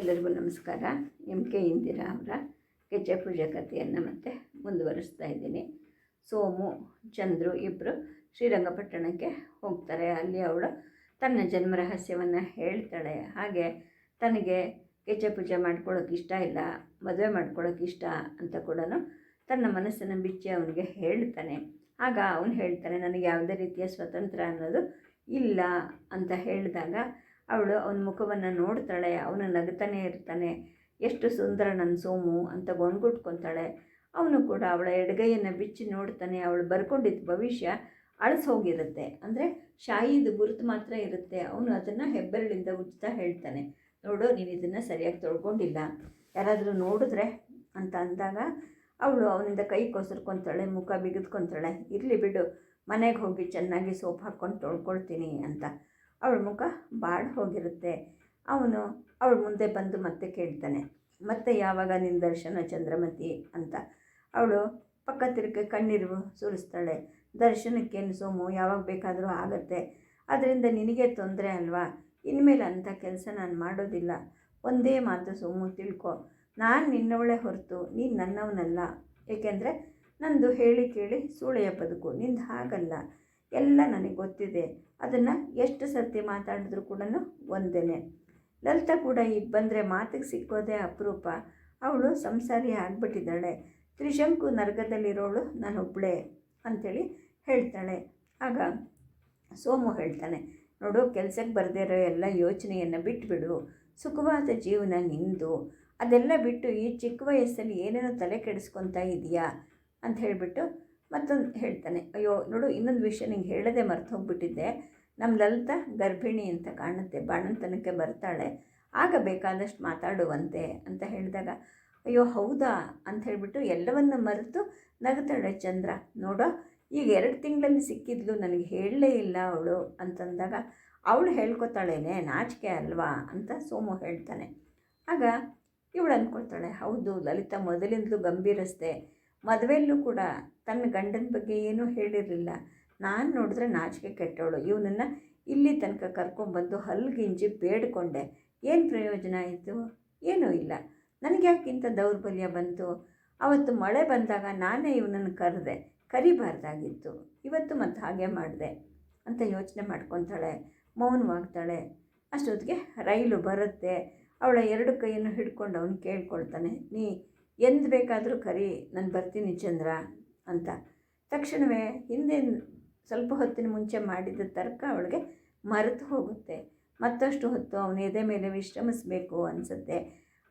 ಎಲ್ಲರಿಗೂ ನಮಸ್ಕಾರ. M K Indira ಅವರ ಗೆಜ್ಜೆ ಪೂಜೆ ಕಥೆಯನ್ನು ಮತ್ತೆ ಮುಂದುವರಿಸ್ತಾ ಇದ್ದೀನಿ. ಸೋಮು, ಚಂದ್ರು ಇಬ್ಬರು ಶ್ರೀರಂಗಪಟ್ಟಣಕ್ಕೆ ಹೋಗ್ತಾರೆ. ಅಲ್ಲಿ ಅವಳು ತನ್ನ ಜನ್ಮ ರಹಸ್ಯವನ್ನು ಹೇಳ್ತಾಳೆ. ಹಾಗೆ ತನಗೆ ಗೆಜ್ಜೆ ಪೂಜೆ ಮಾಡ್ಕೊಳ್ಳೋಕೆ ಇಷ್ಟ ಇಲ್ಲ, ಮದುವೆ ಮಾಡ್ಕೊಳ್ಳೋಕೆ ಇಷ್ಟ ಅಂತ ಕೂಡ ತನ್ನ ಮನಸ್ಸನ್ನು ಬಿಚ್ಚಿ ಅವನಿಗೆ ಹೇಳ್ತಾನೆ. ಆಗ ಅವನು ಹೇಳ್ತಾನೆ, ನನಗೆ ಯಾವುದೇ ರೀತಿಯ ಸ್ವತಂತ್ರ ಅನ್ನೋದು ಇಲ್ಲ ಅಂತ ಹೇಳಿದಾಗ ಅವಳು ಅವನ ಮುಖವನ್ನು ನೋಡ್ತಾಳೆ, ಅವನು ನಗ್ತಾನೆ ಇರ್ತಾನೆ. ಎಷ್ಟು ಸುಂದರ ನನ್ನ ಸೋಮು ಅಂತ ಗೊಣ್ಗುಟ್ಕೊತಾಳೆ ಅವನು ಕೂಡ ಅವಳ ಎಡಗೈಯನ್ನು ಬಿಚ್ಚಿ ನೋಡ್ತಾನೆ, ಅವಳು ಬರ್ಕೊಂಡಿದ್ದ ಭವಿಷ್ಯ ಅಳಿಸೋಗಿರುತ್ತೆ. ಅಂದರೆ ಶಾಯಿದು ಗುರುತು ಮಾತ್ರ ಇರುತ್ತೆ. ಅವನು ಅದನ್ನು ಹೆಬ್ಬೆರಳಿಂದ ಉಜ್ತಾ ಹೇಳ್ತಾನೆ. ನೋಡು, ನೀನು ಇದನ್ನು ಸರಿಯಾಗಿ ತೊಳ್ಕೊಂಡಿಲ್ಲ. ಯಾರಾದರೂ ನೋಡಿದ್ರೆ ಅಂತ ಅಂದಾಗ ಅವಳು ಅವನಿಂದ ಕೈ ಕೊಸರ್ಕೊತಾಳೆ, ಮುಖ ಬಿಗಿದ್ಕೊತಾಳೆ. ಇರಲಿ ಬಿಡು, ಮನೆಗೆ ಹೋಗಿ ಚೆನ್ನಾಗಿ ಸೋಪ್ ಹಾಕ್ಕೊಂಡು ತೊಳ್ಕೊಳ್ತೀನಿ ಅಂತ. ಅವಳ ಮುಖ ಬಾಡ್ ಹೋಗಿರುತ್ತೆ. ಅವನು ಅವಳ ಮುಂದೆ ಬಂದು ಮತ್ತೆ ಕೇಳ್ತಾನೆ, ಮತ್ತೆ ಯಾವಾಗ ನಿನ್ನ ದರ್ಶನ ಚಂದ್ರಮತಿ? ಅಂತ. ಅವಳು ಪಕ್ಕ ತಿರುಗಿ ಕಣ್ಣೀರು ಸುರಿಸ್ತಾಳೆ ದರ್ಶನಕ್ಕೇನು ಸೋಮು, ಯಾವಾಗ ಬೇಕಾದರೂ ಆಗತ್ತೆ. ಅದರಿಂದ ನಿನಗೆ ತೊಂದರೆ ಅಲ್ವಾ? ಇನ್ಮೇಲೆ ಅಂಥ ಕೆಲಸ ನಾನು ಮಾಡೋದಿಲ್ಲ. ಒಂದೇ ಮಾತು ಸೋಮು, ತಿಳ್ಕೊ. ನಾನು ನಿನ್ನವಳೆ ಹೊರತು, ನೀನು ನನ್ನವನಲ್ಲ. ಏಕೆಂದರೆ ನಂದು ಹೇಳಿ ಕೇಳಿ ಸೂಳೆಯ ಬದುಕು, ನಿಂದು ಹಾಗಲ್ಲ. ಎಲ್ಲ ನನಗೆ ಗೊತ್ತಿದೆ. ಅದನ್ನು ಎಷ್ಟು ಸರ್ತಿ ಮಾತಾಡಿದ್ರು ಕೂಡ ಒಂದೇ ಲಲಿತ ಕೂಡ ಈಗ ಬಂದರೆ ಮಾತಿಗೆ ಸಿಕ್ಕೋದೇ ಅಪರೂಪ. ಅವಳು ಸಂಸಾರಿ ಆಗಿಬಿಟ್ಟಿದ್ದಾಳೆ. ತ್ರಿಶಂಕು ನರ್ಗದಲ್ಲಿರೋಳು ನಾನೊಬ್ಬಳೇ ಅಂಥೇಳಿ ಹೇಳ್ತಾಳೆ. ಆಗ ಸೋಮು ಹೇಳ್ತಾನೆ, ನೋಡು, ಕೆಲಸಕ್ಕೆ ಬರದೇ ಇರೋ ಎಲ್ಲ ಯೋಚನೆಯನ್ನು ಬಿಟ್ಟುಬಿಡು ಸುಖವಾದ ಜೀವನ ನಿಂದು. ಅದೆಲ್ಲ ಬಿಟ್ಟು ಈ ಚಿಕ್ಕ ವಯಸ್ಸಲ್ಲಿ ಏನೇನೋ ತಲೆ ಕೆಡಿಸ್ಕೊತಾ ಇದೆಯಾ? ಅಂತ ಹೇಳಿಬಿಟ್ಟು ಮತ್ತೊಂದು ಹೇಳ್ತಾನೆ, ಅಯ್ಯೋ, ನೋಡು, ಇನ್ನೊಂದು ವಿಷಯ ನಿಂಗೆ ಹೇಳದೆ ಮರ್ತು ಹೋಗ್ಬಿಟ್ಟಿದ್ದೆ. ನಮ್ಮ ಲಲಿತಾ ಗರ್ಭಿಣಿ ಅಂತ ಕಾಣುತ್ತೆ, ಬಾಣಂತನಕ್ಕೆ ಬರ್ತಾಳೆ. ಆಗ ಬೇಕಾದಷ್ಟು ಮಾತಾಡುವಂತೆ ಅಂತ ಹೇಳಿದಾಗ, ಅಯ್ಯೋ, ಹೌದಾ? ಅಂತ ಹೇಳಿಬಿಟ್ಟು ಎಲ್ಲವನ್ನು ಮರೆತು ನಗುತ್ತಾಳೆ ಚಂದ್ರ. ನೋಡೋ, ಈಗ ಎರಡು ತಿಂಗಳಲ್ಲಿ ಸಿಕ್ಕಿದ್ಲು, ನನಗೆ ಹೇಳಲೇ ಇಲ್ಲ ಅವಳು. ಅಂತಂದಾಗ, ಅವಳು ಹೇಳ್ಕೊತಾಳೇನೆ, ನಾಚಿಕೆ ಅಲ್ವಾ? ಅಂತ ಸೋಮು ಹೇಳ್ತಾನೆ. ಆಗ ಇವಳು ಅಂದ್ಕೊಳ್ತಾಳೆ, ಹೌದು, ಲಲಿತಾ ಮೊದಲಿಂದಲೂ ಗಂಭೀರಸ್ತೆ ಮದುವೆಯಲ್ಲೂ ಕೂಡ ತನ್ನ ಗಂಡನ ಬಗ್ಗೆ ಏನೂ ಹೇಳಿರಲಿಲ್ಲ. ನಾನು ನೋಡಿದ್ರೆ ನಾಚಿಕೆ ಕೆಟ್ಟವಳು. ಇವನನ್ನು ಇಲ್ಲಿ ತನಕ ಕರ್ಕೊಂಬಂದು ಹಲ್ಗಿಂಜಿ ಬೇಡಿಕೊಂಡೆ. ಏನು ಪ್ರಯೋಜನ ಆಯಿತು? ಏನೂ ಇಲ್ಲ. ನನಗೆ ಯಾಕಿಂತ ದೌರ್ಬಲ್ಯ ಬಂತು? ಅವತ್ತು ಮಳೆ ಬಂದಾಗ ನಾನೇ ಇವನನ್ನು ಕರೆದೆ. ಕರಿಬಾರ್ದಾಗಿತ್ತು. ಇವತ್ತು ಮತ್ತು ಹಾಗೆ ಮಾಡಿದೆ ಅಂತ ಯೋಚನೆ ಮಾಡ್ಕೊತಾಳೆ. ಮೌನವಾಗ್ತಾಳೆ. ಅಷ್ಟೊತ್ತಿಗೆ ರೈಲು ಬರುತ್ತೆ. ಅವಳ ಎರಡು ಕೈಯನ್ನು ಹಿಡ್ಕೊಂಡು ಅವನು ಕೇಳ್ಕೊಳ್ತಾನೆ. ನೀ ಎಂದು ಬೇಕಾದರೂ ಕರಿ, ನಾನು ಬರ್ತೀನಿ ಚಂದ್ರ ಅಂತ. ತಕ್ಷಣವೇ ಹಿಂದೆ ಸ್ವಲ್ಪ ಹೊತ್ತಿನ ಮುಂಚೆ ಮಾಡಿದ ತರ್ಕ ಅವಳಿಗೆ ಮರೆತು ಹೋಗುತ್ತೆ. ಮತ್ತಷ್ಟು ಹೊತ್ತು ಅವನ ಎದೆ ಮೇಲೆ ವಿಶ್ರಮಿಸಬೇಕು ಅನಿಸುತ್ತೆ.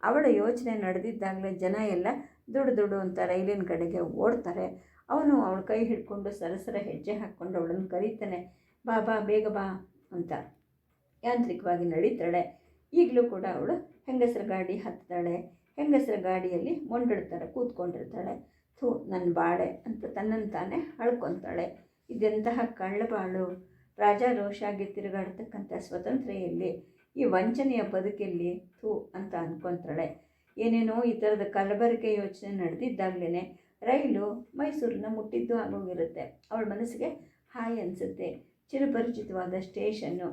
ಅವಳ ಯೋಚನೆ ನಡೆದಿದ್ದಾಗಲೇ ಜನ ಎಲ್ಲ ದುಡ್ಡು ದುಡ್ಡು ಅಂತ ರೈಲಿನ ಕಡೆಗೆ ಓಡ್ತಾರೆ. ಅವನು ಅವಳ ಕೈ ಹಿಡ್ಕೊಂಡು ಸರಸರ ಹೆಜ್ಜೆ ಹಾಕ್ಕೊಂಡು ಅವಳನ್ನು ಕರೀತಾನೆ, ಬಾ ಬಾ, ಬೇಗ ಬಾ ಅಂತ. ಯಾಂತ್ರಿಕವಾಗಿ ನಡೀತಾಳೆ. ಈಗಲೂ ಕೂಡ ಅವಳು ಹೆಂಗಸರ ಗಾಡಿ ಹತ್ತಾಳೆ ಹೆಂಗಸರ ಗಾಡಿಯಲ್ಲಿ ಮೊಂಡಿಡ್ತಾರೆ ಕೂತ್ಕೊಂಡಿರ್ತಾಳೆ. ಥೂ ನನ್ನ ಬಾಳೆ ಅಂತ ತನ್ನನ್ನು ತಾನೇ ಅಳ್ಕೊತಾಳೆ. ಇದೆಂತಹ ಕಳ್ಳಬಾಳು. ರಾಜಾರೋಷಾಗಿ ತಿರುಗಾಡ್ತಕ್ಕಂಥ ಸ್ವತಂತ್ರೆಯಲ್ಲಿ ಈ ವಂಚನೆಯ ಬದುಕಲ್ಲಿ ಥೂ ಅಂತ ಅಂದ್ಕೊತಾಳೆ ಏನೇನೋ ಈ ಥರದ ಕಲಬೆರಕೆ ಯೋಚನೆ ನಡೆದಿದ್ದಾಗಲೇ ರೈಲು ಮೈಸೂರನ್ನ ಮುಟ್ಟಿದ್ದು ಆಗೋಗಿರುತ್ತೆ. ಅವಳ ಮನಸ್ಸಿಗೆ ಹಾಯ್ ಅನಿಸುತ್ತೆ. ಚಿರಪರಿಚಿತವಾದ ಸ್ಟೇಷನ್ನು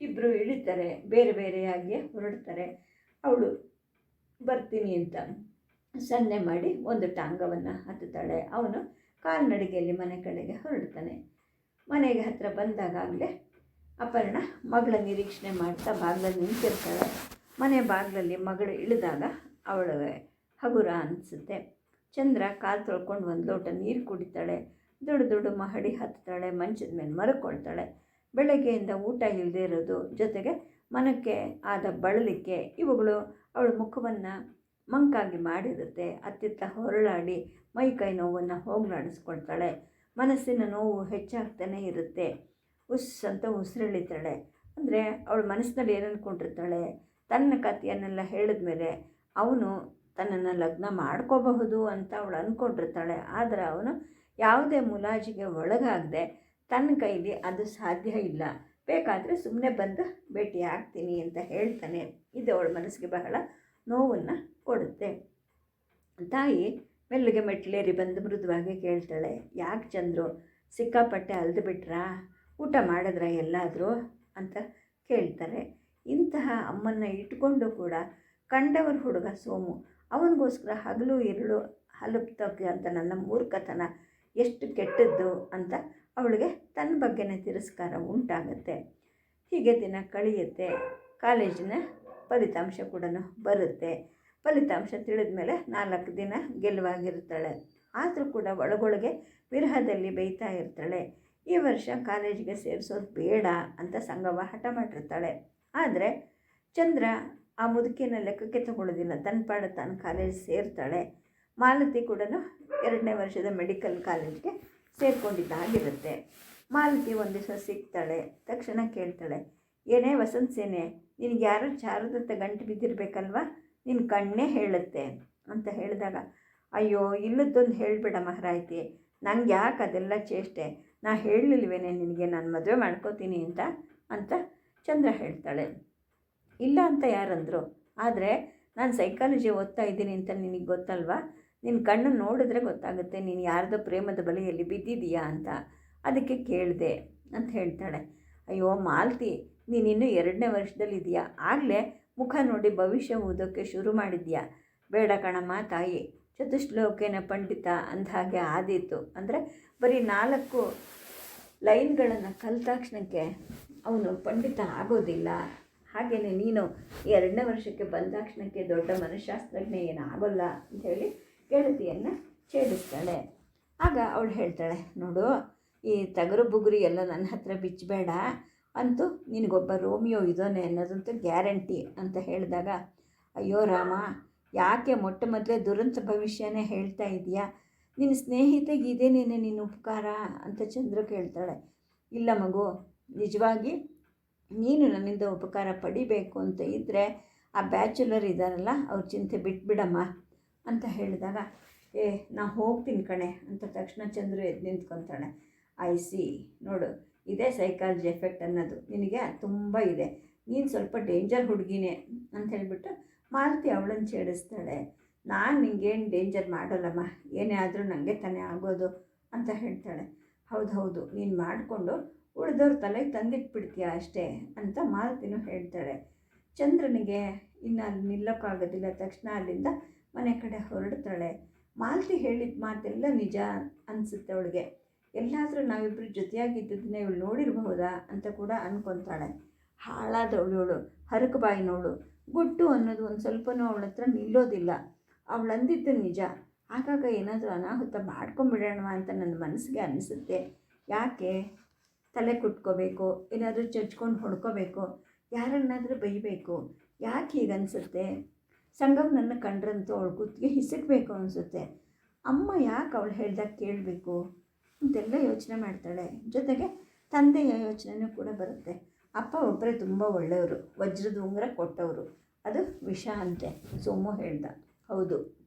ಇಬ್ಬರು ಇಳಿತಾರೆ, ಬೇರೆ ಬೇರೆಯಾಗಿಯೇ ಹೊರಡ್ತಾರೆ. ಅವಳು ಬರ್ತೀನಿ ಅಂತ ಸನ್ನೆ ಮಾಡಿ ಒಂದು ಟಾಂಗವನ್ನು ಹತ್ತುತ್ತಾಳೆ. ಅವನು ಕಾಲ್ನಡಿಗೆಯಲ್ಲಿ ಮನೆ ಕಡೆಗೆ ಹೊರಡ್ತಾನೆ ಮನೆಗೆ ಹತ್ತಿರ ಬಂದಾಗಲೇ ಅಪರ್ಣ ಮಗಳ ನಿರೀಕ್ಷಣೆ ಮಾಡ್ತಾ ಬಾಗಿಲಲ್ಲಿ ನಿಂತಿರ್ತಾಳೆ. ಮನೆ ಬಾಗಿಲಲ್ಲಿ ಮಗಳು ಇಳಿದಾಗ ಅವಳು ಹಗುರ ಅನಿಸುತ್ತೆ. ಚಂದ್ರ ಕಾಲು ತೊಳ್ಕೊಂಡು ಒಂದು ಲೋಟ ನೀರು ಕುಡಿತಾಳೆ. ದೊಡ್ಡ ದೊಡ್ಡ ಮಹಡಿ ಹತ್ತಾಳೆ ಮಂಚದ ಮೇಲೆ ಮರಕೊಳ್ತಾಳೆ. ಬೆಳಗ್ಗೆಯಿಂದ ಊಟ ಇಲ್ಲದೆ ಇರೋದು. ಜೊತೆಗೆ ಮನಕ್ಕೆ ಆದ ಬಳಲಿಕೆ ಇವುಗಳು ಅವಳ ಮುಖವನ್ನು ಮಂಕಾಗಿ ಮಾಡಿರುತ್ತೆ. ಅತ್ತಿತ್ತ ಹೊರಳಾಡಿ ಮೈ ಕೈ ನೋವನ್ನು ಹೋಗಲಾಡಿಸ್ಕೊಳ್ತಾಳೆ. ಮನಸ್ಸಿನ ನೋವು ಹೆಚ್ಚಾಗ್ತಾನೆ ಇರುತ್ತೆ. ಉಸ್ ಅಂತ ಉಸಿರೆಳಿತಾಳೆ. ಅಂದರೆ ಅವಳ ಮನಸ್ಸಿನಲ್ಲಿ ಏನನ್ಕೊಂಡಿರ್ತಾಳೆ ಅಂದ್ಕೊಂಡಿರ್ತಾಳೆ ತನ್ನ ಕಥೆಯನ್ನೆಲ್ಲ ಹೇಳಿದ ಮೇಲೆ ಅವನು ತನ್ನನ್ನು ಲಗ್ನ ಮಾಡ್ಕೋಬಹುದು ಅಂತ ಅವಳು ಅಂದ್ಕೊಂಡಿರ್ತಾಳೆ ಆದರೆ ಅವನು ಯಾವುದೇ ಮುಲಾಜಿಗೆ ಒಳಗಾಗದೆ ತನ್ನ ಕೈಲಿ ಅದು ಸಾಧ್ಯ ಇಲ್ಲ. ಬೇಕಾದರೆ ಸುಮ್ಮನೆ ಬಂದು ಭೇಟಿ ಆಗ್ತೀನಿ ಅಂತ ಹೇಳ್ತಾನೆ. ಇದು ಅವಳ ಮನಸ್ಸಿಗೆ ಬಹಳ ನೋವನ್ನು ಕೊಡುತ್ತೆ. ತಾಯಿ ಮೆಲ್ಲಗೆ ಮೆಟ್ಲೇರಿ ಬಂದು ಮೃದುವಾಗಿ ಕೇಳ್ತಾಳೆ, ಯಾಕೆ ಚಂದ್ರು, ಸಿಕ್ಕಾಪಟ್ಟೆ ಅಲ್ದು ಬಿಟ್ರಾ? ಊಟ ಮಾಡಿದ್ರ ಎಲ್ಲಾದರೂ? ಅಂತ ಕೇಳ್ತಾರೆ. ಇಂತಹ ಅಮ್ಮನ್ನ ಇಟ್ಕೊಂಡು ಕೂಡ ಕಂಡವರ ಹುಡುಗ ಸೋಮು, ಅವನಿಗೋಸ್ಕರ ಹಗಲು, ಇರುಳು ಹಲುಪ್ತಕ್ಕೆ ಅಂತ ನನ್ನ ಮೂರ್ಖತನ, ಎಷ್ಟು ಕೆಟ್ಟದ್ದು ಅಂತ ಅವಳಿಗೆ ತನ್ನ ಬಗ್ಗೆನೇ ತಿರಸ್ಕಾರ ಉಂಟಾಗುತ್ತೆ. ಹೀಗೆ ದಿನ ಕಳೆಯುತ್ತೆ. ಕಾಲೇಜಿನ ಫಲಿತಾಂಶ ಕೂಡ ಬರುತ್ತೆ. ಫಲಿತಾಂಶ ತಿಳಿದ ಮೇಲೆ ನಾಲ್ಕು ದಿನ ಗೆಲುವಾಗಿರ್ತಾಳೆ. ಆದರೂ ಕೂಡ ಒಳಗೊಳಗೆ ವಿರಹದಲ್ಲಿ ಬೈತಾ ಇರ್ತಾಳೆ. ಈ ವರ್ಷ ಕಾಲೇಜಿಗೆ ಸೇರಿಸೋದು ಬೇಡ ಅಂತ ಸಂಗವ ಹಠ ಮಾಡಿರ್ತಾಳೆ. ಆದರೆ ಚಂದ್ರ ಆ ಮುದುಕಿನ ಲೆಕ್ಕಕ್ಕೆ ತಗೊಳ್ಳೋದಿಲ್ಲ. ತನ್ನ ಪಾಡ ತಾನು ಕಾಲೇಜ್ ಸೇರ್ತಾಳೆ. ಮಾಲತಿ ಕೂಡ ಎರಡನೇ ವರ್ಷದ ಮೆಡಿಕಲ್ ಕಾಲೇಜ್ಗೆ ಸೇರ್ಕೊಂಡಿದ್ದಾಗಿರುತ್ತೆ ಮಾಲತಿ ಒಂದು ದಿವಸ ಸಿಗ್ತಾಳೆ, ತಕ್ಷಣ ಕೇಳ್ತಾಳೆ, ಏನೇ ವಸಂತ ಸೇನೆ, ನಿನಗೆ ಯಾರೋ ಚಾರದತ್ತ ಗಂಟು ಬಿದ್ದಿರಬೇಕಲ್ವಾ? ನಿನ್ನ ಕಣ್ಣೇ ಹೇಳುತ್ತೆ ಅಂತ ಹೇಳಿದಾಗ, ಅಯ್ಯೋ, ಇಲ್ಲದ್ದೊಂದು ಹೇಳಿಬಿಡ ಮಹಾರಾಯ್ತಿ, ನಂಗೆ ಯಾಕೆ ಅದೆಲ್ಲ ಚೇಷ್ಟೆ? ನಾ ಹೇಳಲಿಲ್ವೇನೆ ನಿನಗೆ, ನಾನು ಮದುವೆ ಮಾಡ್ಕೋತೀನಿ ಅಂತ ಅಂತ ಚಂದ್ರ ಹೇಳ್ತಾಳೆ. ಇಲ್ಲ ಅಂತ ಯಾರಂದರು, ಆದರೆ ನಾನು ಸೈಕಾಲಜಿ ಓದ್ತಾ ಇದ್ದೀನಿ ಅಂತ ನಿನಗೆ ಗೊತ್ತಲ್ವಾ? ನಿನ್ನ ಕಣ್ಣು ನೋಡಿದ್ರೆ ಗೊತ್ತಾಗುತ್ತೆ ನೀನು ಯಾರ್ದೋ ಪ್ರೇಮದ ಬಲೆಯಲ್ಲಿ ಬಿದ್ದಿದೀಯಾ ಅಂತ. ಅದಕ್ಕೆ ಕೇಳಿದೆ ಅಂತ ಹೇಳ್ತಾಳೆ. ಅಯ್ಯೋ ಮಾಲ್ತಿ ನೀನಿನ್ನೂ ಎರಡನೇ ವರ್ಷದಲ್ಲಿದೆಯಾ ಆಗಲೇ ಮುಖ ನೋಡಿ ಭವಿಷ್ಯ ಓದೋಕ್ಕೆ ಶುರು ಮಾಡಿದ್ಯಾ ಬೇಡ ಕಣಮ್ಮ ತಾಯಿ, ಚತುಶ್ಲೋಕೇನ ಪಂಡಿತ ಹಾಗೆ ಆದೀತು. ಅಂದರೆ ಬರೀ ನಾಲ್ಕು ಲೈನ್ಗಳನ್ನು ಕಲಿತಾಕ್ಷಣಕ್ಕೆ ಅವನು ಪಂಡಿತ ಆಗೋದಿಲ್ಲ. ಹಾಗೆಯೇ ನೀನು ಎರಡನೇ ವರ್ಷಕ್ಕೆ ಬಂದಾಕ್ಷಣಕ್ಕೆ ದೊಡ್ಡ ಮನಃಶಾಸ್ತ್ರಜ್ಞ ಏನಾಗೋಲ್ಲ ಅಂಥೇಳಿ ಗೆಳತಿಯನ್ನು ಛೇಡಿಸ್ತಾಳೆ ಆಗ ಅವಳು ಹೇಳ್ತಾಳೆ, ನೋಡು, ಈ ತಗರು ಬುಗುರಿ ಎಲ್ಲ ನನ್ನ ಹತ್ರ ಬಿಚ್ಚಬೇಡ. ಅಂತೂ ನಿನಗೊಬ್ಬ ರೋಮಿಯೋ ಇದ್ದಾನೆ ಅನ್ನೋದಂತೂ ಗ್ಯಾರಂಟಿ, ಅಂತ ಹೇಳಿದಾಗ, ಅಯ್ಯೋ ರಾಮ, ಯಾಕೆ ಮೊಟ್ಟ ಮೊದಲೇ ದುರಂತ ಭವಿಷ್ಯನೇ ಹೇಳ್ತಾ ಇದೆಯಾ ನಿನ್ನ ಸ್ನೇಹಿತೆಗೆ ಇದೇನೇನೆ ನಿನ್ನ ಉಪಕಾರ? ಅಂತ ಚಂದ್ರ ಕೇಳ್ತಾಳೆ, ಇಲ್ಲ ಮಗು, ನಿಜವಾಗಿ ನೀನು ನನ್ನಿಂದ ಉಪಕಾರ ಪಡಿಬೇಕು ಅಂತ ಇದ್ದರೆ ಆ ಬ್ಯಾಚುಲರ್ ಇದ್ದಾರಲ್ಲ ಅವ್ರ ಚಿಂತೆ ಬಿಟ್ಬಿಡಮ್ಮ. ಅಂತ ಹೇಳಿದಾಗ, ಏ, ನಾ ಹೋಗ್ತೀನಿ ಕಣೆ ಅಂತ ತಕ್ಷಣ ಚಂದ್ರು ಎದ್ದು ನಿಂತ್ಕೊತಾಳೆ ಐ ಸಿ, ನೋಡು, ಇದೇ ಸೈಕಾಲಜಿ ಎಫೆಕ್ಟ್ ಅನ್ನೋದು. ನಿನಗೆ ತುಂಬ ಇದೆ. ನೀನು ಸ್ವಲ್ಪ ಡೇಂಜರ್ ಹುಡುಗಿನೇ ಅಂತ ಹೇಳಿಬಿಟ್ಟು ಮಾಲತಿ ಅವಳನ್ನು ಛೇಡಿಸ್ತಾಳೆ. ನಾನು ನಿಂಗೇನು ಡೇಂಜರ್ ಮಾಡೋಲ್ಲಮ್ಮ. ಏನೇ ಆದರೂ ನನಗೆ ತಾನೇ ಆಗೋದು ಅಂತ ಹೇಳ್ತಾಳೆ. ಹೌದು ಹೌದು, ನೀನು ಮಾಡಿಕೊಂಡು ಉಳಿದವ್ರ ತಲೆಗೆ ತಂದಿಟ್ಬಿಡ್ತೀಯ ಅಷ್ಟೇ ಅಂತ ಮಾಲತಿನೂ ಹೇಳ್ತಾಳೆ. ಚಂದ್ರನಿಗೆ ಇನ್ನು ಅಲ್ಲಿ ನಿಲ್ಲೋಕ್ಕಾಗೋದಿಲ್ಲ. ತಕ್ಷಣ ಅಲ್ಲಿಂದ ಮನೆ ಕಡೆ ಹೊರಡ್ತಾಳೆ. ಮಾಲತಿ ಹೇಳಿದ ಮಾತೆಲ್ಲ ನಿಜ ಅನಿಸುತ್ತೆ ಅವಳಿಗೆ. ಎಲ್ಲಾದರೂ ನಾವಿಬ್ಬರು ಜೊತೆಯಾಗಿದ್ದದನ್ನ ಇವಳು ನೋಡಿರಬಹುದಾ ಅಂತ ಕೂಡ ಅಂದ್ಕೊತಾಳೆ ಹಾಳಾದವಳು ಇವಳು. ಹರಕು ಬಾಯಿನವಳು ಗುಟ್ಟು ಅನ್ನೋದು ಒಂದು ಸ್ವಲ್ಪನೂ ಅವಳ ಹತ್ರ ನಿಲ್ಲೋದಿಲ್ಲ. ಅವಳು ಅಂದಿದ್ದು ನಿಜ. ಆಗಾಗ ಏನಾದರೂ ಅನಾಹುತ ಮಾಡ್ಕೊಂಬಿಡೋಣ ಅಂತ ನನ್ನ ಮನಸ್ಸಿಗೆ ಅನಿಸುತ್ತೆ. ಯಾಕೆ? ತಲೆ ಕುಟ್ಕೋಬೇಕು, ಏನಾದರೂ ಚಚ್ಕೊಂಡು ಹೊಡ್ಕೋಬೇಕು, ಯಾರನ್ನಾದರೂ ಬೈಬೇಕು. ಯಾಕೆ ಹೀಗನ್ಸುತ್ತೆ? ಸಂಗಮ್ ನನ್ನ ಕಂಡ್ರಂತೂ ಅವಳು ಕುತ್ತಿಗೆ ಹಿಸಕಬೇಕು ಅನಿಸುತ್ತೆ. ಅಮ್ಮ ಯಾಕೆ ಅವಳು ಹೇಳ್ದಾಗ ಕೇಳಬೇಕು? ಅಂತೆಲ್ಲ ಯೋಚನೆ ಮಾಡ್ತಾಳೆ. ಜೊತೆಗೆ ತಂದೆಯ ಯೋಚನೆಯೂ ಕೂಡ ಬರುತ್ತೆ. ಅಪ್ಪ ಒಬ್ಬರೇ ತುಂಬ ಒಳ್ಳೆಯವರು. ವಜ್ರದ ಉಂಗುರ ಕೊಟ್ಟವರು. ಅದು ವಿಷ ಅಂತೆ. ಸೋಮು ಹೇಳ್ದ. ಹೌದು.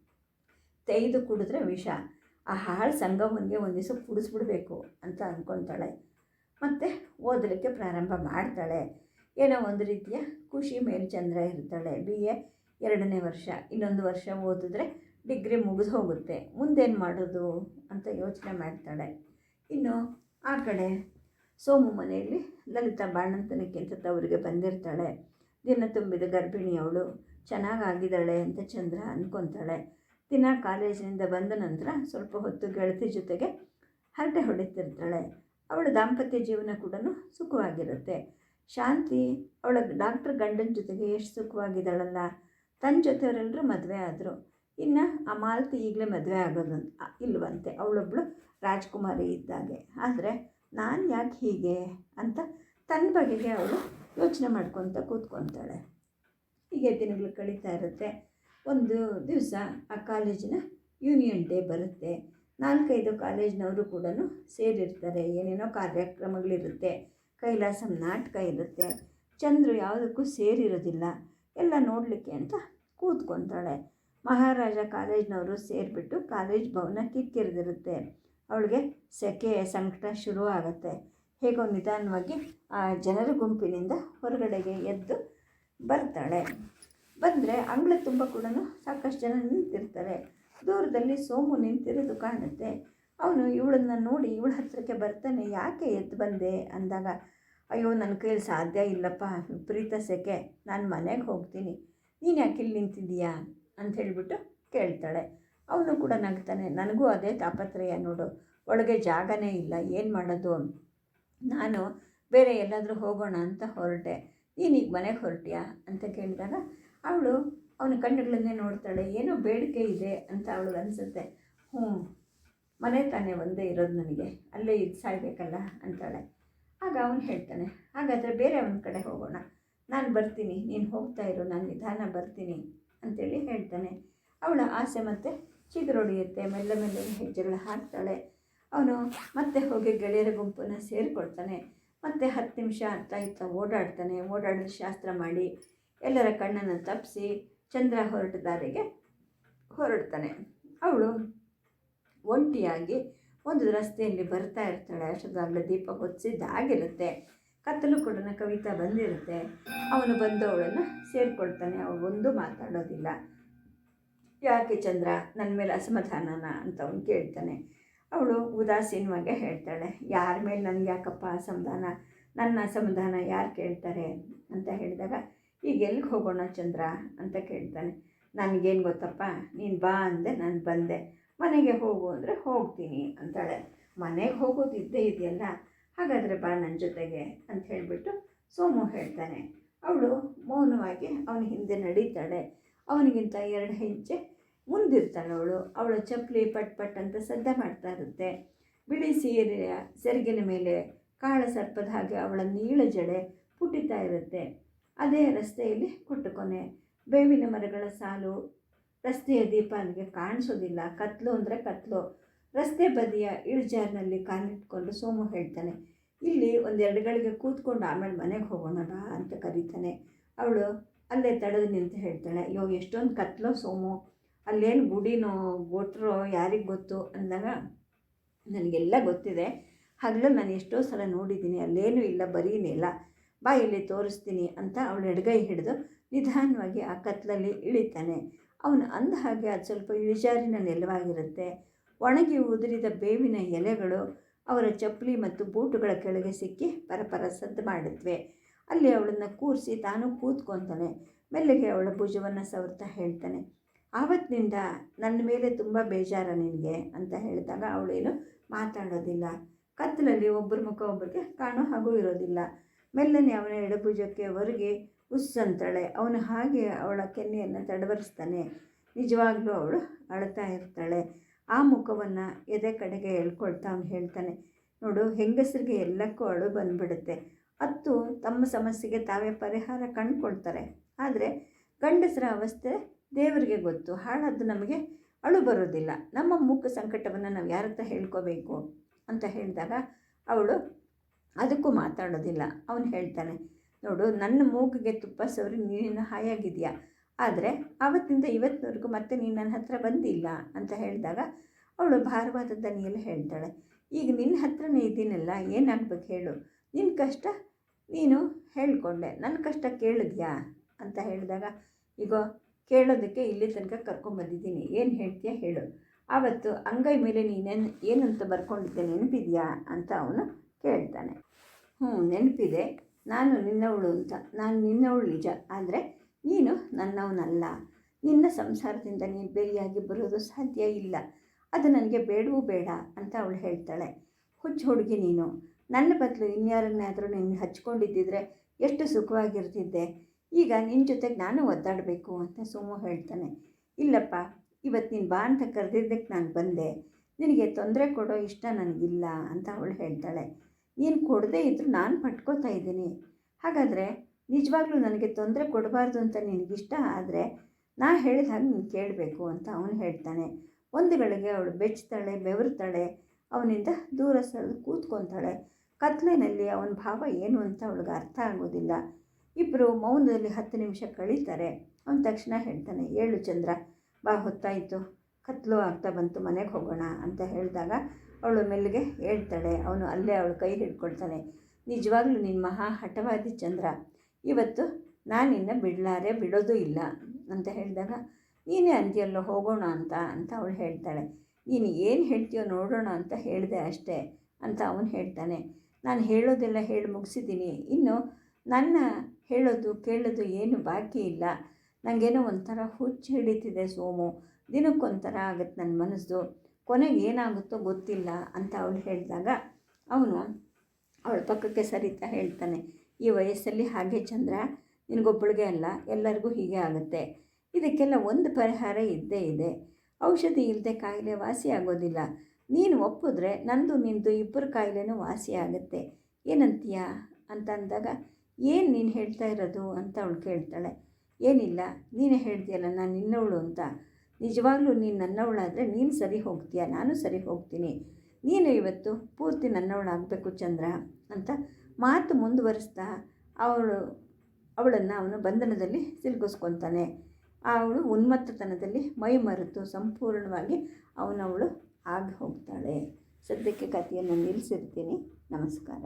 ತೆಗೆದು ಕುಡಿದ್ರೆ ವಿಷ. ಆ ಹಾಳು ಸಂಗಮನಿಗೆ ಒಂದು ದಿವಸ ಕುಡಿಸ್ಬಿಡ್ಬೇಕು ಅಂತ ಅಂದ್ಕೊತಾಳೆ ಮತ್ತು ಓದಲಿಕ್ಕೆ ಪ್ರಾರಂಭ ಮಾಡ್ತಾಳೆ. ಏನೋ ಒಂದು ರೀತಿಯ ಖುಷಿ ಮೇಲ್ಚಂದ್ರ ಇರ್ತಾಳೆ. ಬಿ ಎ ಎರಡನೇ ವರ್ಷ, ಇನ್ನೊಂದು ವರ್ಷ ಓದಿದ್ರೆ ಡಿಗ್ರಿ ಮುಗಿದು ಹೋಗುತ್ತೆ. ಮುಂದೇನು ಮಾಡೋದು ಅಂತ ಯೋಚನೆ ಮಾಡ್ತಾಳೆ. ಇನ್ನು ಆ ಕಡೆ ಸೋಮು ಮನೆಯಲ್ಲಿ ಲಲಿತಾ ಬಾಣಂತನಕ್ಕಿಂತ ತವರಿಗೆ ಬಂದಿರ್ತಾಳೆ. ದಿನ ತುಂಬಿದ ಗರ್ಭಿಣಿ ಅವಳು ಚೆನ್ನಾಗಾಗಿದ್ದಾಳೆ ಅಂತ ಚಂದ್ರ ಅಂದ್ಕೊತಾಳೆ ದಿನ ಕಾಲೇಜಿನಿಂದ ಬಂದ ನಂತರ ಸ್ವಲ್ಪ ಹೊತ್ತು ಗೆಳತಿ ಜೊತೆಗೆ ಹರಟೆ ಹೊಡಿತಿರ್ತಾಳೆ. ಅವಳ ದಾಂಪತ್ಯ ಜೀವನ ಕೂಡ ಸುಖವಾಗಿರುತ್ತೆ. ಶಾಂತಿ ಅವಳ ಡಾಕ್ಟರ್ ಗಂಡನ ಜೊತೆಗೆ ಎಷ್ಟು ಸುಖವಾಗಿದ್ದಾಳಲ್ಲ. ತನ್ನ ಜೊತೆಯವರೆಲ್ಲರೂ ಮದುವೆ ಆದರು. ಇನ್ನು ಆ ಮಾಲತಿ ಈಗಲೇ ಮದುವೆ ಆಗೋದು ಇಲ್ವಂತೆ. ಅವಳೊಬ್ಬಳು ರಾಜ್ಕುಮಾರಿ ಇದ್ದಾಗೆ. ಆದರೆ ನಾನು ಯಾಕೆ ಹೀಗೆ ಅಂತ ತನ್ನ ಬಗೆಗೆ ಅವಳು ಯೋಚನೆ ಮಾಡ್ಕೊತ ಕೂತ್ಕೊತಾಳೆ. ಹೀಗೆ ದಿನಗಳು ಕಳೀತಾ ಇರುತ್ತೆ. ಒಂದು ದಿವಸ ಆ ಕಾಲೇಜಿನ ಯೂನಿಯನ್ ಡೇ ಬರುತ್ತೆ. ನಾಲ್ಕೈದು ಕಾಲೇಜಿನವರು ಕೂಡ ಸೇರಿರ್ತಾರೆ. ಏನೇನೋ ಕಾರ್ಯಕ್ರಮಗಳಿರುತ್ತೆ. ಕೈಲಾಸಂ ನಾಟಕ ಇರುತ್ತೆ. ಚಂದ್ರು ಯಾವುದಕ್ಕೂ ಸೇರಿರೋದಿಲ್ಲ. ಎಲ್ಲ ನೋಡಲಿಕ್ಕೆ ಅಂತ ಕೂತ್ಕೊತಾಳೆ. ಮಹಾರಾಜ ಕಾಲೇಜ್ನವರು ಸೇರಿಬಿಟ್ಟು ಕಾಲೇಜ್ ಭವನ ಕಿಕ್ಕಿರಿದಿರುತ್ತೆ. ಅವಳಿಗೆ ಸೆಕೆ ಸಂಕಟ ಶುರು ಆಗುತ್ತೆ ಹೇಗೋ ನಿಧಾನವಾಗಿ ಆ ಜನರ ಗುಂಪಿನಿಂದ ಹೊರಗಡೆಗೆ ಎದ್ದು ಬರ್ತಾಳೆ. ಬಂದರೆ ಅಂಗಳ ತುಂಬ ಕೂಡ ಸಾಕಷ್ಟು ಜನ ನಿಂತಿರ್ತಾರೆ. ದೂರದಲ್ಲಿ ಸೋಮು ನಿಂತಿರೋದು ಕಾಣುತ್ತೆ. ಅವನು ಇವಳನ್ನು ನೋಡಿ ಇವಳ ಹತ್ರಕ್ಕೆ ಬರ್ತಾನೆ, ಯಾಕೆ ಎದ್ದು ಬಂದೆ? ಅಂದಾಗ ಅಯ್ಯೋ ನನ್ನ ಕೈಯಲ್ಲಿ ಸಾಧ್ಯ ಇಲ್ಲಪ್ಪ, ವಿಪರೀತ ಸೆಕೆ, ನಾನು ಮನೆಗೆ ಹೋಗ್ತೀನಿ. ನೀನು ಯಾಕೆ ಇಲ್ಲಿ ನಿಂತಿದ್ದೀಯಾ? ಅಂತ ಹೇಳಿಬಿಟ್ಟು ಕೇಳ್ತಾಳೆ. ಅವನು ಕೂಡ ನಗ್ತಾನೆ. ನನಗೂ ಅದೇ ತಾಪತ್ರಯ ನೋಡು. ಒಳಗೆ ಜಾಗನೇ ಇಲ್ಲ. ಏನು ಮಾಡೋದು? ನಾನು ಬೇರೆ ಎಲ್ಲಾದರೂ ಹೋಗೋಣ ಅಂತ ಹೊರಟೆ. ನೀನೀಗ ಮನೆಗೆ ಹೊರಟಿಯಾ? ಅಂತ ಕೇಳಿದಾಗ ಅವಳು ಅವನ ಕಣ್ಣುಗಳನ್ನೇ ನೋಡ್ತಾಳೆ. ಏನೋ ಬೇಡಿಕೆ ಇದೆ ಅಂತ ಅವಳು ಅನಿಸುತ್ತೆ. ಹ್ಞೂ ಮನೆ ತಾನೇ ಒಂದೇ ಇರೋದು ನನಗೆ. ಅಲ್ಲೇ ಇದು ಸಾಯ್ಬೇಕಲ್ಲ ಅಂತಾಳೆ. ಆಗ ಅವನು ಹೇಳ್ತಾನೆ, ಹಾಗಾದರೆ ಬೇರೆ ಅವನ ಕಡೆ ಹೋಗೋಣ. ನಾನು ಬರ್ತೀನಿ, ನೀನು ಹೋಗ್ತಾ ಇರು, ನಾನು ನಿಧಾನ ಬರ್ತೀನಿ ಅಂತೇಳಿ ಹೇಳ್ತಾನೆ. ಅವಳ ಆಸೆ ಮತ್ತೆ ಚಿಗುರೊಡೆಯುತ್ತೆ, ಮೆಲ್ಲ ಮೆಲ್ಲಗೆ ಹೆಜ್ಜೆಗಳು ಹಾಕ್ತಾಳೆ. ಅವನು ಮತ್ತೆ ಹೋಗಿ ಗೆಳೆಯರ ಗುಂಪನ್ನು ಸೇರಿಕೊಳ್ತಾನೆ. ಮತ್ತೆ ಹತ್ತು ನಿಮಿಷ ಅರ್ಥ ಇತ್ತ ಓಡಾಡ್ತಾನೆ. ಓಡಾಡಿ ಶಾಸ್ತ್ರ ಮಾಡಿ, ಎಲ್ಲರ ಕಣ್ಣನ್ನು ತಪ್ಪಿಸಿ ಚಂದ್ರ ಹೊರಟ ದಾರಿಗೆ ಹೊರಡ್ತಾನೆ. ಅವಳು ಒಂಟಿಯಾಗಿ ಒಂದು ರಸ್ತೆಯಲ್ಲಿ ಬರ್ತಾ ಇರ್ತಾಳೆ. ಅಷ್ಟೊತ್ತಾಗಲೇ ದೀಪ ಹೊತ್ತಿದ್ದಾಗಿರುತ್ತೆ ಕತ್ತಲು ಕೂಡ ಕವಿತಾ ಬಂದಿರುತ್ತೆ. ಅವನು ಬಂದು ಅವಳನ್ನು ಸೇರಿಕೊಳ್ತಾನೆ. ಅವಳು ಒಂದು ಮಾತಾಡೋದಿಲ್ಲ. ಯಾಕೆ ಚಂದ್ರ? ನನ್ನ ಮೇಲೆ ಅಸಮಾಧಾನನ? ಅಂತ ಅವನು ಕೇಳ್ತಾನೆ. ಅವಳು ಉದಾಸೀನವಾಗಿ ಹೇಳ್ತಾಳೆ. ಯಾರ ಮೇಲೆ ನನಗೆ ಯಾಕಪ್ಪ ಅಸಮಾಧಾನ? ನನ್ನ ಅಸಮಾಧಾನ ಯಾರು ಕೇಳ್ತಾರೆ? ಅಂತ ಹೇಳಿದಾಗ, ಈಗ ಎಲ್ಲಿಗೆ ಹೋಗೋಣ ಚಂದ್ರ? ಅಂತ ಕೇಳ್ತಾನೆ. ನನಗೇನು ಗೊತ್ತಪ್ಪ? ನೀನು ಬಾ ಅಂದೆ, ನಾನು ಬಂದೆ. ಮನೆಗೆ ಹೋಗು ಅಂದರೆ ಹೋಗ್ತೀನಿ ಅಂತಾಳೆ. ಮನೆಗೆ ಹೋಗೋದು ಇದ್ದೇ ಇದೆಯಲ್ಲ? ಹಾಗಾದರೆ ಬಾ ನನ್ನ ಜೊತೆಗೆ ಅಂತ ಹೇಳಿಬಿಟ್ಟು ಸೋಮು ಹೇಳ್ತಾನೆ. ಅವಳು ಮೌನವಾಗಿ ಅವನ ಹಿಂದೆ ನಡೀತಾಳೆ. ಅವನಿಗಿಂತ ಎರಡು ಹೆಜ್ಜೆ ಮುಂದಿರ್ತಾಳೆ ಅವಳು. ಅವಳ ಚಪ್ಪಲಿ ಪಟ್ ಪಟ್ ಅಂತ ಸದ್ದ ಮಾಡ್ತಾ ಇರುತ್ತೆ. ಬಿಳಿ ಸೀರೆಯ ಸೆರಗಿನ ಮೇಲೆ ಕಾಳ ಸರ್ಪದ ಹಾಗೆ ಅವಳ ನೀಳ ಜಡೆ ಪುಟಿತಾ ಇರುತ್ತೆ. ಅದೇ ರಸ್ತೆಯಲ್ಲಿ ಕೊನೆ. ಬೇವಿನ ಮರಗಳ ಸಾಲು ರಸ್ತೆಯ ದೀಪ ಅಲ್ಲಿಗೆ ಕಾಣಿಸೋದಿಲ್ಲ. ಕತ್ಲು ಅಂದರೆ ಕತ್ಲು. ರಸ್ತೆ ಬದಿಯ ಇಳಿಜಾರಿನಲ್ಲಿ ಕಾಲಿಟ್ಕೊಂಡು ಸೋಮು ಹೇಳ್ತಾನೆ, ಇಲ್ಲಿ ಒಂದೆರಡು ಗಳಿಗೆ ಕೂತ್ಕೊಂಡು ಆಮೇಲೆ ಮನೆಗೆ ಹೋಗೋಣ ಬಾ ಅಂತ ಕರೀತಾನೆ. ಅವಳು ಅಲ್ಲೇ ತಡೆದು ನಿಂತು ಹೇಳ್ತಾಳೆ, ಅಯ್ಯೋ, ಎಷ್ಟೊಂದು ಕತ್ಲೋ ಸೋಮು. ಅಲ್ಲೇನು ಗುಡಿನೋ ಗೊಟ್ಟರೋ ಯಾರಿಗೆ ಗೊತ್ತು? ಅಂದಾಗ, ನನಗೆಲ್ಲ ಗೊತ್ತಿದೆ. ಹಗಲು ನಾನು ಎಷ್ಟೋ ಸಲ ನೋಡಿದ್ದೀನಿ ಅಲ್ಲೇನೂ ಇಲ್ಲ, ಬರೀ ನೆಲ. ಬಾ, ಇಲ್ಲಿ ತೋರಿಸ್ತೀನಿ ಅಂತ ಅವಳು ಎಡಗೈ ಹಿಡಿದು ನಿಧಾನವಾಗಿ ಆ ಕತ್ಲಲ್ಲಿ ಇಳಿತಾನೆ. ಅವನು ಅಂದ ಹಾಗೆ ಅದು ಸ್ವಲ್ಪ ಇಳಿಜಾರಿನ ನೆಲವಾಗಿರುತ್ತೆ. ಒಣಗಿ ಉದುರಿದ ಬೇವಿನ ಎಲೆಗಳು ಅವರ ಚಪ್ಪಲಿ ಮತ್ತು ಬೂಟುಗಳ ಕೆಳಗೆ ಸಿಕ್ಕಿ ಪರಪರ ಸದ್ದು ಮಾಡುತ್ತವೆ ಅಲ್ಲಿ ಅವಳನ್ನು ಕೂರಿಸಿ ತಾನು ಕೂತ್ಕೊತಾನೆ. ಮೆಲ್ಲಗೆ ಅವಳ ಭುಜವನ್ನು ಸವರ್ತಾ ಹೇಳ್ತಾನೆ, ಆವತ್ತಿನಿಂದ ನನ್ನ ಮೇಲೆ ತುಂಬ ಬೇಜಾರ ನಿನಗೆ ಅಂತ ಹೇಳಿದಾಗ ಅವಳೇನು ಮಾತಾಡೋದಿಲ್ಲ. ಕತ್ತಲಲ್ಲಿ ಒಬ್ಬರ ಮುಖ ಒಬ್ಬರಿಗೆ ಕಾಣೋ ಹಾಗೂ ಇರೋದಿಲ್ಲ. ಮೆಲ್ಲನೆ ಅವನ ಎಡಭುಜಕ್ಕೆ ಹೊರಗೆ ಉಸ್ಸಂತಾಳೆ ಅವನು ಹಾಗೆ ಅವಳ ಕೆನ್ನೆಯನ್ನು ತಡವರಿಸ್ತಾನೆ. ನಿಜವಾಗ್ಲೂ ಅವಳು ಅಳ್ತಾ ಇರ್ತಾಳೆ. ಆ ಮುಖವನ್ನು ಎದೆ ಕಡೆಗೆ ಹೇಳ್ಕೊಳ್ತಾ ಅವನು ಹೇಳ್ತಾನೆ, ನೋಡು, ಹೆಂಗಸರಿಗೆ ಎಲ್ಲಕ್ಕೂ ಅಳು ಬಂದ್ಬಿಡುತ್ತೆ. ಹತ್ತು ತಮ್ಮ ಸಮಸ್ಯೆಗೆ ತಾವೇ ಪರಿಹಾರ ಕಂಡುಕೊಳ್ತಾರೆ. ಆದರೆ ಗಂಡಸರ ಅವಸ್ಥೆ ದೇವರಿಗೆ ಗೊತ್ತು. ಹಾಳಾದ್ದು ನಮಗೆ ಅಳು ಬರೋದಿಲ್ಲ. ನಮ್ಮ ಮುಖ ಸಂಕಟವನ್ನು ನಾವು ಯಾರ ಹತ್ರ ಹೇಳ್ಕೋಬೇಕು? ಅಂತ ಹೇಳಿದಾಗ ಅವಳು, ಅದಕ್ಕೂ ಮಾತಾಡೋದಿಲ್ಲ. ಅವನು ಹೇಳ್ತಾನೆ ನೋಡು, ನನ್ನ ಮೂಗಿಗೆ ತುಪ್ಪ ಸವರಿ ನೀನು ಹಾಯಾಗಿದೆಯಾ ಆದರೆ ಆವತ್ತಿಂದ ಇವತ್ತಿನವರೆಗೂ ಮತ್ತೆ ನೀನು ನನ್ನ ಹತ್ರ ಬಂದಿಲ್ಲ ಅಂತ ಹೇಳಿದಾಗ ಅವಳು ಭಾರವಾದ ದನಿಯಲ್ಲಿ ಹೇಳ್ತಾಳೆ. ಈಗ ನಿನ್ನ ಹತ್ರನೇ ಇದ್ದೀನಲ್ಲ, ಏನಾಗಬೇಕು ಹೇಳು? ನಿನ್ನ ಕಷ್ಟ ನೀನು ಹೇಳಿಕೊಂಡೆ. ನನ್ನ ಕಷ್ಟ ಕೇಳಿದ್ಯಾ? ಅಂತ ಹೇಳಿದಾಗ ಈಗ ಕೇಳೋದಕ್ಕೆ ಇಲ್ಲಿ ತನಕ ಕರ್ಕೊಂಬಂದಿದ್ದೀನಿ ಏನು ಹೇಳ್ತೀಯಾ ಹೇಳು. ಆವತ್ತು ಅಂಗೈ ಮೇಲೆ ನೀನೇನು, ಏನಂತ ಬರ್ಕೊಂಡಿದ್ದೆ ನೆನಪಿದೆಯಾ? ಅಂತ ಅವನು ಕೇಳ್ತಾನೆ. ಹ್ಞೂ ನೆನಪಿದೆ. ನಾನು ನಿನ್ನವಳು ಅಂತ, ನಾನು ನಿನ್ನವಳು ನಿಜ. ಆದರೆ ನೀನು ನನ್ನವನಲ್ಲ. ನಿನ್ನ ಸಂಸಾರದಿಂದ ನೀನು ಬೇರೆಯಾಗಿ ಬರೋದು ಸಾಧ್ಯ ಇಲ್ಲ. ಅದು ನನಗೆ ಬೇಡವೂ ಬೇಡ ಅಂತ ಅವಳು ಹೇಳ್ತಾಳೆ. ಹುಚ್ಚು ಹುಡುಗಿ ನೀನು. ನನ್ನ ಬದಲು ಇನ್ಯಾರನ್ನಾದರೂ ನೀನು ಹಚ್ಕೊಂಡಿದ್ದಿದ್ರೆ ಎಷ್ಟು ಸುಖವಾಗಿರ್ತಿದ್ದೆ. ಈಗ ನಿನ್ನ ಜೊತೆಗೆ ನಾನು ಒದ್ದಾಡಬೇಕು ಅಂತ ಸೋಮು ಹೇಳ್ತಾನೆ. ಇಲ್ಲಪ್ಪ ಇವತ್ತು ನೀನು ಬಾ ಅಂತ ಕರೆದಿದ್ದಕ್ಕೆ ನಾನು ಬಂದೆ. ನಿನಗೆ ತೊಂದರೆ ಕೊಡೋ ಇಷ್ಟ ನನಗಿಲ್ಲ ಅಂತ ಅವಳು ಹೇಳ್ತಾಳೆ. ನೀನು ಕೊಡದೇ ಇದ್ದರೂ ನಾನು ಪಟ್ಕೋತಾ ಇದ್ದೀನಿ. ಹಾಗಾದರೆ ನಿಜವಾಗ್ಲೂ ನನಗೆ ತೊಂದರೆ ಕೊಡಬಾರ್ದು ಅಂತ ನಿನಗಿಷ್ಟ ಆದರೆ ನಾ ಹೇಳಿದ ಹಾಗೆ ನೀನು ಕೇಳಬೇಕು ಅಂತ ಅವನು ಹೇಳ್ತಾನೆ. ಒಂದು ಗಳಿಗೆ ಅವಳು ಬೆಚ್ಚುತ್ತಾಳೆ ಬೆವರ್ತಾಳೆ, ಅವನಿಂದ ದೂರ ಸರಿದು ಕೂತ್ಕೊತಾಳೆ. ಕತ್ಲೆಯಲ್ಲಿ ಅವನ ಭಾವ ಏನು ಅಂತ ಅವಳಿಗೆ ಅರ್ಥ ಆಗೋದಿಲ್ಲ. ಇಬ್ಬರು ಮೌನದಲ್ಲಿ ಹತ್ತು ನಿಮಿಷ ಕಳೀತಾರೆ. ಅವನ ತಕ್ಷಣ ಹೇಳ್ತಾನೆ, ಏಳು ಚಂದ್ರ, ಬಾ ಹೊತ್ತಾಯಿತು. ಕತ್ಲು ಆಗ್ತಾ ಬಂತು, ಮನೆಗೆ ಹೋಗೋಣ, ಅಂತ ಹೇಳಿದಾಗ ಅವಳು ಮೆಲ್ಲಿಗೆ ಹೇಳ್ತಾಳೆ, ಅವನು ಅಲ್ಲೇ ಅವಳು ಕೈ ಹಿಡ್ಕೊಳ್ತಾನೆ. ನಿಜವಾಗ್ಲೂ ನಿನ್ನ ಮಹಾ ಹಠವಾದಿ ಚಂದ್ರ. ಇವತ್ತು ನಾನಿನ್ನ ಬಿಡಲಾರೆ, ಬಿಡೋದು ಇಲ್ಲ ಅಂತ ಹೇಳಿದಾಗ, ನೀನೇ ಅಂತೀಯಲ್ಲೋ ಹೋಗೋಣ ಅಂತ ಅಂತ ಅವಳು ಹೇಳ್ತಾಳೆ. ನೀನು ಏನು ಹೇಳ್ತೀಯೋ ನೋಡೋಣ ಅಂತ ಹೇಳಿದೆ ಅಷ್ಟೇ ಅಂತ ಅವನು ಹೇಳ್ತಾನೆ. ನಾನು ಹೇಳೋದೆಲ್ಲ ಹೇಳಿ ಮುಗಿಸಿದ್ದೀನಿ. ಇನ್ನು ನನ್ನ ಹೇಳೋದು, ಕೇಳೋದು ಏನು ಬಾಕಿ ಇಲ್ಲ. ನನಗೇನೋ ಒಂಥರ ಹುಚ್ಚು ಹಿಡಿತಿದೆ ಸೋಮು. ದಿನಕ್ಕೊಂಥರ ಆಗುತ್ತೆ ನನ್ನ ಮನಸ್ಸು. ಕೊನೆಗೆ ಏನಾಗುತ್ತೋ ಗೊತ್ತಿಲ್ಲ ಅಂತ ಅವಳು ಹೇಳಿದಾಗ ಅವನು ಅವಳ ಪಕ್ಕಕ್ಕೆ ಸರಿತಾ ಹೇಳ್ತಾನೆ, ಈ ವಯಸ್ಸಲ್ಲಿ ಹಾಗೆ ಚಂದ್ರ, ನಿನಗೊಬ್ಬಳಿಗೆ ಅಲ್ಲ, ಎಲ್ಲರಿಗೂ ಹೀಗೆ ಆಗುತ್ತೆ. ಇದಕ್ಕೆಲ್ಲ ಒಂದು ಪರಿಹಾರ ಇದ್ದೇ ಇದೆ. ಔಷಧಿ ಇಲ್ಲದೆ ಕಾಯಿಲೆ ವಾಸಿ ಆಗೋದಿಲ್ಲ. ನೀನು ಒಪ್ಪಿದ್ರೆ ನಂದು ನಿಂದು ಇಬ್ಬರು ಕಾಯಿಲೆನೂ ವಾಸಿ ಆಗುತ್ತೆ. ಏನಂತೀಯ? ಅಂತ ಅಂದಾಗ, ಏನು ನೀನು ಹೇಳ್ತಾ ಇರೋದು? ಅಂತ ಅವಳು ಕೇಳ್ತಾಳೆ, ಏನಿಲ್ಲ, ನೀನೇ ಹೇಳ್ತೀಯಲ್ಲ, ನಾನು ನಿನ್ನವಳು ಅಂತ. ನಿಜವಾಗ್ಲೂ ನೀನು ನನ್ನವಳಾದರೆ ನೀನು ಸರಿ ಹೋಗ್ತೀಯ? ನಾನು ಸರಿ ಹೋಗ್ತೀನಿ. ನೀನು ಇವತ್ತು ಪೂರ್ತಿ ನನ್ನವಳಾಗಬೇಕು ಚಂದ್ರ ಅಂತ ಮಾತು ಮುಂದುವರಿಸ್ತಾ ಅವಳು, ಅವಳನ್ನು ಅವನು ಬಂಧನದಲ್ಲಿ ಸಿಲುಕಿಸ್ಕೊತಾನೆ. ಅವಳು ಉನ್ಮತ್ತತನದಲ್ಲಿ ಮೈ ಮರೆತು ಸಂಪೂರ್ಣವಾಗಿ ಅವನವಳು ಆಗಿ ಹೋಗ್ತಾಳೆ. ಸದ್ಯಕ್ಕೆ ಕಥೆಯನ್ನು ನಿಲ್ಲಿಸಿರ್ತೀನಿ ನಮಸ್ಕಾರ.